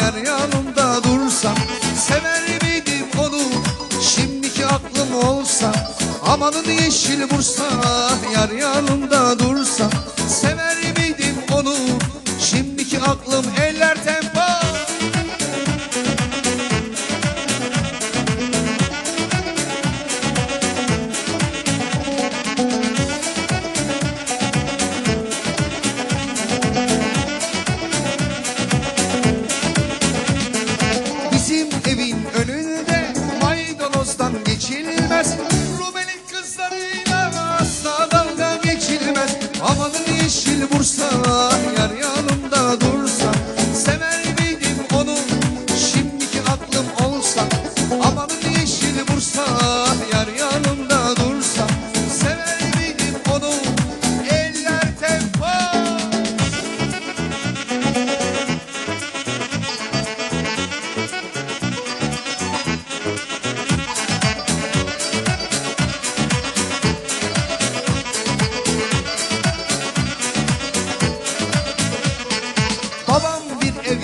Yar yanımda dursa Sever miydim onu Şimdiki aklım olsa? Amanın yeşil bursa Yar yanımda dursa Sever miydim onu Şimdiki aklım? Eller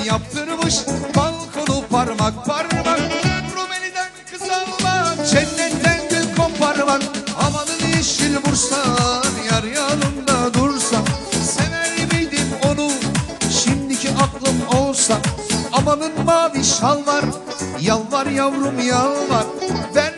yaptırmış. Balkonu parmak parmak. Rumeli'den kız almak Cennetten gül koparmak. Amanın yeşil bursa Yar yanımda dursa Sever miydim onu? Şimdiki aklım olsa. Amanın mavi şal var Yalvar yavrum yalvar. Ver